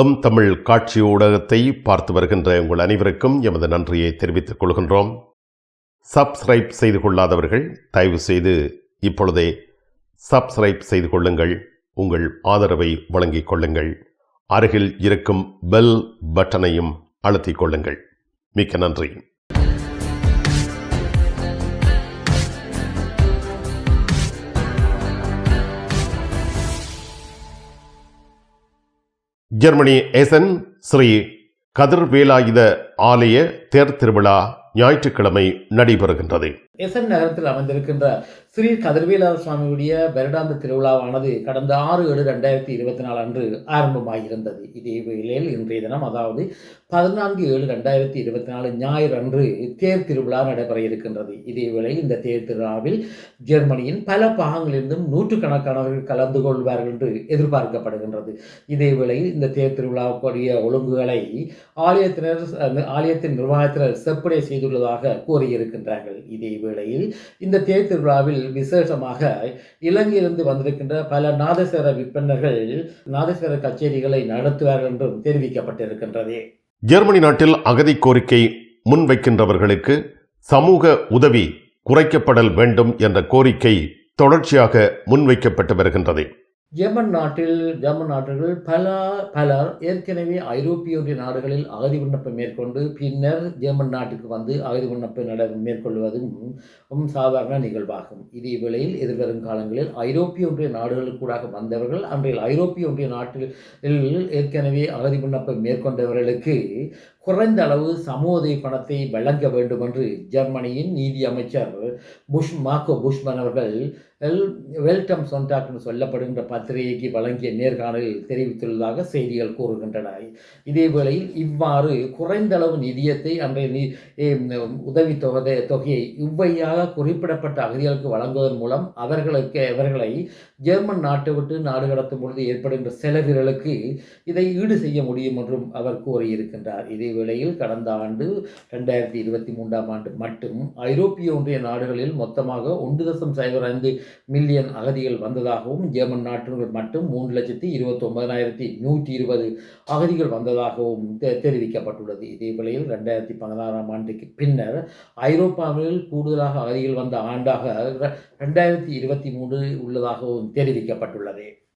M Tamil காட்சி ஊடகத்தை பார்த்து வருகின்ற உங்கள் அனைவருக்கும் எமது நன்றியை தெரிவித்துக் கொள்கின்றோம். சப்ஸ்கிரைப் செய்து கொள்ளாதவர்கள் தயவு செய்து இப்பொழுதே சப்ஸ்கிரைப் செய்து கொள்ளுங்கள். உங்கள் ஆதரவை வழங்கிக் கொள்ளுங்கள். அருகில் இருக்கும் பெல் பட்டனையும் அழுத்திக் கொள்ளுங்கள். மிக்க நன்றி. ஜெர்மனி எசன் ஸ்ரீ கதிர்வேலாயுத ஆலய தேர் திருவிழா ஞாயிற்றுக்கிழமை நடைபெறுகின்றது. எசன் நகரத்தில் அமைந்திருக்கின்ற ஸ்ரீ கதிர்வேலாத சுவாமியுடைய வருடாந்த திருவிழாவானது கடந்த ஆறு ஏழு ரெண்டாயிரத்தி இருபத்தி நாலு அன்று ஆரம்பமாகியிருந்தது இதே வேளையில் இன்றைய தினம் அதாவது பதினான்கு ஏழு ரெண்டாயிரத்தி இருபத்தி நாலு ஞாயிறு அன்று தேர் திருவிழா நடைபெற இருக்கின்றது. இதே இந்த தேர் திருவிழாவில் ஜெர்மனியின் பல பாகங்களிலிருந்தும் நூற்றுக்கணக்கானவர்கள் கலந்து கொள்வார்கள் என்று எதிர்பார்க்கப்படுகின்றது. இதே வேளையில் இந்த தேர் திருவிழாவுக்குரிய ஒழுங்குகளை ஆலயத்தினர் ஆலயத்தின் நிர்வாகத்தினர் செப்படை செய்துள்ளதாக கூறியிருக்கின்றார்கள். இதே வேளையில் இந்த தேர் திருவிழாவில் விசேஷமாக இலங்கையிலிருந்து வந்திருக்கின்ற பல நாதஸ்வர விற்பனர்கள் நாதஸ்வர கச்சேரிகளை நடத்துவார்கள் என்றும் தெரிவிக்கப்பட்டிருக்கின்றது. ஜெர்மனி நாட்டில் அகதி கோரிக்கை முன்வைக்கின்றவர்களுக்கு சமூக உதவி குறைக்கப்படல் வேண்டும் என்ற கோரிக்கை தொடர்ச்சியாக முன்வைக்கப்பட்டு வருகின்றது. ஜெர்மன் நாட்டில் ஜெர்மன் நாட்டுகள் பல பலர் ஏற்கனவே ஐரோப்பிய ஒன்றிய நாடுகளில் அகதி விண்ணப்பம் மேற்கொண்டு பின்னர் ஜெர்மன் நாட்டுக்கு வந்து அகதி விண்ணப்பம் நட மேற்கொள்வதும் சாதாரண நிகழ்வாகும். இதே வேளையில் எதிர்வரும் காலங்களில் ஐரோப்பிய ஒன்றிய நாடுகளுக்கூடாக வந்தவர்கள் அன்றைய ஐரோப்பிய ஒன்றிய நாட்டில் ஏற்கனவே அகதி விண்ணப்பம் மேற்கொண்டவர்களுக்கு குறைந்த அளவு சமூக பணத்தை வழங்க வேண்டும் என்று ஜெர்மனியின் நீதி அமைச்சர் புஷ் மாக்கோ புஷ்மன் அவர்கள் வெல்டம் சொன்டாக்னு சொல்லப்படுகின்ற பத்திரிகைக்கு வழங்கிய நேர்காணலில் தெரிவித்துள்ளதாக செய்திகள் கூறுகின்றன. இதே வேளையில் இவ்வாறு குறைந்த அளவு நிதியத்தை அன்றைய நீ உதவித்தொகை தொகையை இவ்வையாக குறிப்பிடப்பட்ட அகதிகளுக்கு வழங்குவதன் மூலம் அவர்களுக்கு அவர்களை ஜெர்மன் நாட்டை விட்டு நாடு கடத்தும் பொழுது ஏற்படுகின்ற செலவுகளுக்கு இதை ஈடு செய்ய முடியும் என்றும் அவர் கூறியிருக்கின்றார். இதே வேளையில் கடந்த ஆண்டு ரெண்டாயிரத்தி இருபத்தி மூன்றாம் ஆண்டு மட்டும் ஐரோப்பிய ஒன்றிய நாடுகளில் மொத்தமாக ஒன்று தசம் சைபர் ஐந்து மில்லியன் அகதிகள் வந்ததாகவும் ஜெர்மன் நாட்டுகள் மட்டும் மூன்று லட்சத்தி இருபத்தி ஒன்பதாயிரத்தி நூற்றி இருபது அகதிகள் வந்ததாகவும் தெரிவிக்கப்பட்டுள்ளது. இதே வேளையில் ரெண்டாயிரத்தி பதினாறாம் ஆண்டுக்கு பின்னர் ஐரோப்பாவில் கூடுதலாக அகதிகள் வந்த ஆண்டாக ரெண்டாயிரத்தி இருபத்தி மூன்று உள்ளதாகவும் தெரிவிக்கப்பட்டுள்ளது.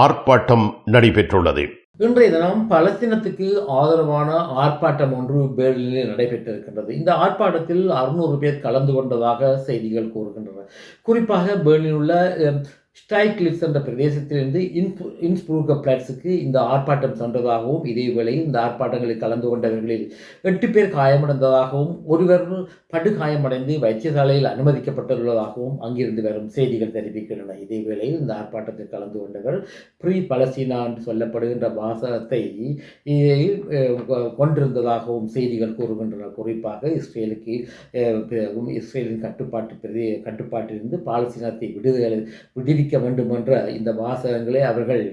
ஆர்ப்பாட்டம் நடைபெற்றுள்ளது. இன்றைய தினம் பலஸ்தீனத்துக்கு ஆதரவான ஆர்ப்பாட்டம் ஒன்று பேர்லினில் நடைபெற்றிருக்கின்றது. இந்த ஆர்ப்பாட்டத்தில் அறுநூறு பேர் கலந்து கொண்டதாக செய்திகள் கூறுகின்றன. குறிப்பாக பேர்லினில் உள்ள ஸ்டைக்லிப்ஸ் என்ற பிரதேசத்திலிருந்து இன்ஸ்பு இன்ஸ்புருக பிளாட்ஸுக்கு இந்த ஆர்ப்பாட்டம் சென்றதாகவும் இதேவேளை இந்த ஆர்ப்பாட்டங்களில் கலந்து கொண்டவர்களில் எட்டு பேர் காயமடைந்ததாகவும் ஒருவர் படுகாயமடைந்து வைத்தியசாலையில் அனுமதிக்கப்பட்டுள்ளதாகவும் அங்கிருந்து வரும் செய்திகள் தெரிவிக்கின்றன. இதேவேளை இந்த ஆர்ப்பாட்டத்தில் கலந்து கொண்டவர் ப்ரீ பலஸ்தீனா என்று சொல்லப்படுகின்ற வாசகத்தை கொண்டிருந்ததாகவும் செய்திகள் கூறுகின்றன. குறிப்பாக இஸ்ரேலுக்கு இஸ்ரேலின் கட்டுப்பாட்டு பிரதே கட்டுப்பாட்டிலிருந்து பாலஸ்தீனத்தை விடுதலை விடுவி அறிவிக்க வேண்டும் என்ற இந்த வாசகங்களை அவர்கள்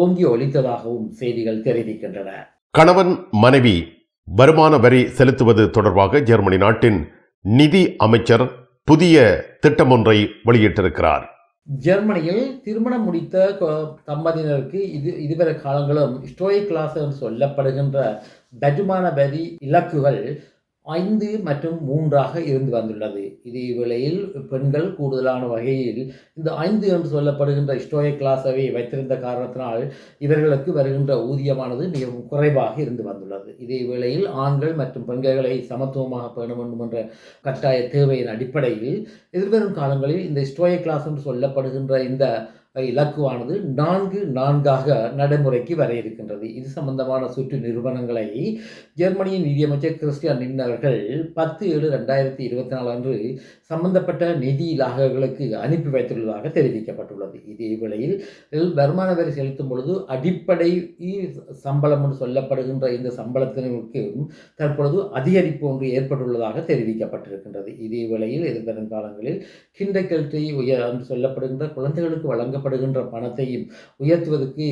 ஓங்கி ஒலித்ததாகவும் செய்திகள் தெரிவிக்கின்றன. கணவன் மனைவி வருமான வரி செலுத்துவது தொடர்பாக ஜெர்மனி நாட்டின் நிதி அமைச்சர் புதிய திட்டம் ஒன்றை வெளியிட்டிருக்கிறார். ஜெர்மனியில் திருமணம் முடித்த தம்பதியினருக்கு இது இதுவரை காலங்களும் ஸ்டோய் கிளாஸ் என்று சொல்லப்படுகின்ற வருமான வரி இலக்குகள் ஐந்து மற்றும் மூன்றாக இருந்து வந்துள்ளது. இதே வேளையில் பெண்கள் கூடுதலான வகையில் இந்த ஐந்து என்று சொல்லப்படுகின்ற ஸ்டோய கிளாஸவை வைத்திருந்த காரணத்தினால் இவர்களுக்கு வருகின்ற ஊதியமானது மிகவும் குறைவாக இருந்து வந்துள்ளது. இதே வேளையில் ஆண்கள் மற்றும் பெண்களை சமத்துவமாக பேண வேண்டும் என்ற கட்டாய தேவையின் அடிப்படையில் எதிர்வரும் காலங்களில் இந்த ஸ்டோய கிளாஸ் என்று சொல்லப்படுகின்ற இந்த இலக்குவானது நான்கு நான்காக நடைமுறைக்கு வர இருக்கின்றது. இது சம்பந்தமான சுற்று நிறுவனங்களை ஜெர்மனியின் நிதியமைச்சர் கிறிஸ்டியான் நின்னவர்கள் பத்து ஏழு ரெண்டாயிரத்தி இருபத்தி நாலு அன்று சம்பந்தப்பட்ட நிதி இலாகங்களுக்கு அனுப்பி வைத்துள்ளதாக தெரிவிக்கப்பட்டுள்ளது. இதே வேளையில் வருமான வரி செலுத்தும் பொழுது அடிப்படை சம்பளம் என்று சொல்லப்படுகின்ற இந்த சம்பளத்தினருக்கு தற்பொழுது அதிகரிப்பு ஒன்று ஏற்பட்டுள்ளதாக தெரிவிக்கப்பட்டிருக்கின்றது. இதே வேளையில் எதிர்வரும் காலங்களில் கிண்டக்கல்டி உயர் என்று சொல்லப்படுகின்ற குழந்தைகளுக்கு வழங்கப்படுகின்ற பணத்தையும் உயர்த்துவதற்கு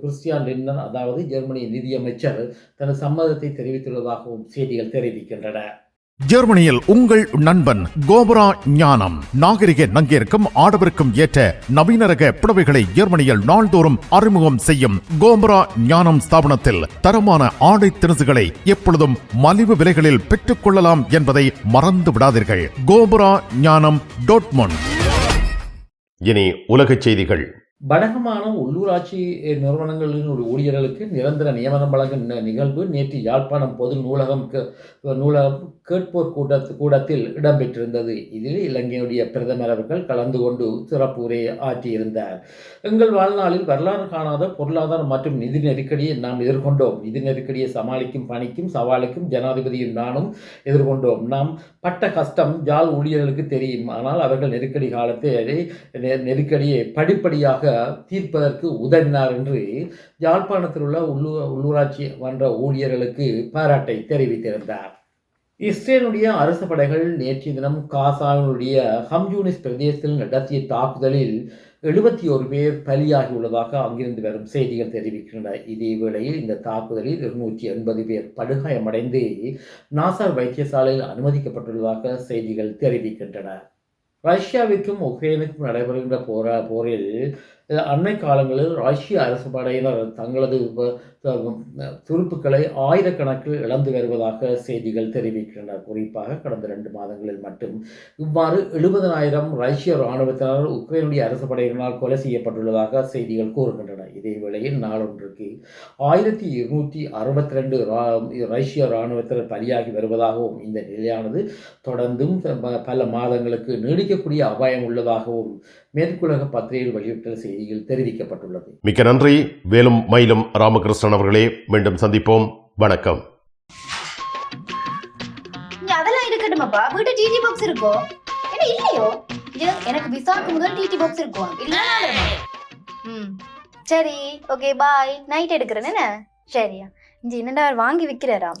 கிறிஸ்டியான் லின்னர் அதாவது ஜெர்மனி நிதியமைச்சர் தனது சம்மதத்தை தெரிவித்துள்ளதாகவும் செய்திகள் தெரிவிக்கின்றன. ஜெர்மனியில் உங்கள் நண்பன் கோபரா ஞானம். நாகரிக நங்கிற்கும் ஆடவருக்கும் ஏற்ற நவீன ரக புடவைகளை ஜெர்மனியில் நாள்தோறும் அறிமுகம் செய்யும் கோபரா ஞானம் ஸ்தாபனத்தில் தரமான ஆடை திணுசுகளை எப்பொழுதும் மலிவு விலைகளில் பெற்றுக் கொள்ளலாம் என்பதை மறந்து விடாதீர்கள் கோபரா ஞானம் டோட்மொன் இனி உலகச் செய்திகள். வடகமான உள்ளூராட்சி நிறுவனங்களின் ஒரு ஊழியர்களுக்கு நிரந்தர நியமனம் வழங்கும் ந- நிகழ்வு நேற்று யாழ்ப்பாணம் பொது நூலகம் கே- நூலகம் கேட்போர் கூட்டத் கூடத்தில் இடம்பெற்றிருந்தது. இதில் இலங்கையுடைய பிரதமர் அவர்கள் கலந்து கொண்டு சிறப்பு உரையை ஆற்றியிருந்தார். எங்கள் வாழ்நாளில் வரலாறு காணாத பொருளாதார மற்றும் நிதி நெருக்கடியை நாம் எதிர்கொண்டோம். நிதி நெருக்கடியை சமாளிக்கும் பணிக்கும் சவாலுக்கும் ஜனாதிபதியும் நானும் எதிர்கொண்டோம். நாம் பட்ட கஷ்டம் ஜால் ஊழியர்களுக்கு தெரியும். ஆனால் அவர்கள் நெருக்கடி காலத்தை நெ- நெருக்கடியை படிப்படியாக தீர்ப்பதற்கு உதவினார் என்று யாழ்ப்பாணத்தில் உள்ள உள்ளூர் உள்ளூராட்சி மன்ற ஊழியர்களுக்கு பாராட்டை தெரிவித்திருந்தார். இஸ்ரேலுடைய அரசு படைகள் நேற்று தினம் காசாவினுடைய ஹம்யூனிஸ் பிரதேசத்தில் நடத்திய தாக்குதலில் எழுபத்தி ஒரு பேர் பலியாகியுள்ளதாக அங்கிருந்து வரும் செய்திகள் தெரிவிக்கின்றன. இதே வேளையில் இந்த தாக்குதலில் இருநூற்றி எண்பது பேர் படுகாயமடைந்து நாசார் வைத்தியசாலையில் அனுமதிக்கப்பட்டுள்ளதாக செய்திகள் தெரிவிக்கின்றன. ரஷ்யாவிற்கும் உக்ரைனுக்கும் நடைபெறுகின்ற போரா போரில் அண்மை காலங்களில் ரஷ்ய அரசு படையினர் தங்களது துருப்புக்களை ஆயிரக்கணக்கில் இழந்து வருவதாக செய்திகள் தெரிவிக்கின்றன. குறிப்பாக கடந்த ரெண்டு மாதங்களில் மட்டும். இவ்வாறு எழுபதனாயிரம் ரஷ்ய இராணுவத்தினர் உக்ரைனுடைய அரசு படையினரால் கொலை செய்யப்பட்டுள்ளதாக செய்திகள் கூறுகின்றன. இதே வேளையில் நாளொன்றுக்கு ஆயிரத்தி இருநூற்றி அறுபத்தி ரெண்டு ரஷ்ய இராணுவத்தினர் பலியாகி வருவதாகவும் இந்த நிலையானது தொடர்ந்தும் பல மாதங்களுக்கு நீடிக்கக்கூடிய அபாயம் உள்ளதாகவும் மேற்குலக பத்திரிகையில் வெளியிட்ட செய்தியில் தெரிவிக்கப்பட்டுள்ளது. மிக்க நன்றி. வேலும் மயிலும் ராமகிருஷ்ணன் அவர்களே மீண்டும் சந்திப்போம். வணக்கம். அதெல்லாம் இருக்கட்டுமாப்பா? வீட்டு டிடி பாக்ஸ் இருக்கோ? என்ன இல்லையோ? எனக்கு விசாக்கு முதல் டிடி பாக்ஸ் இருக்கும் இல்ல ம். சரி ஓகே பாய் நைட் எடுக்கிறேன் என்ன? சரியா. இங்க என்னடா அவர் வாங்கி விக்கிறாராம்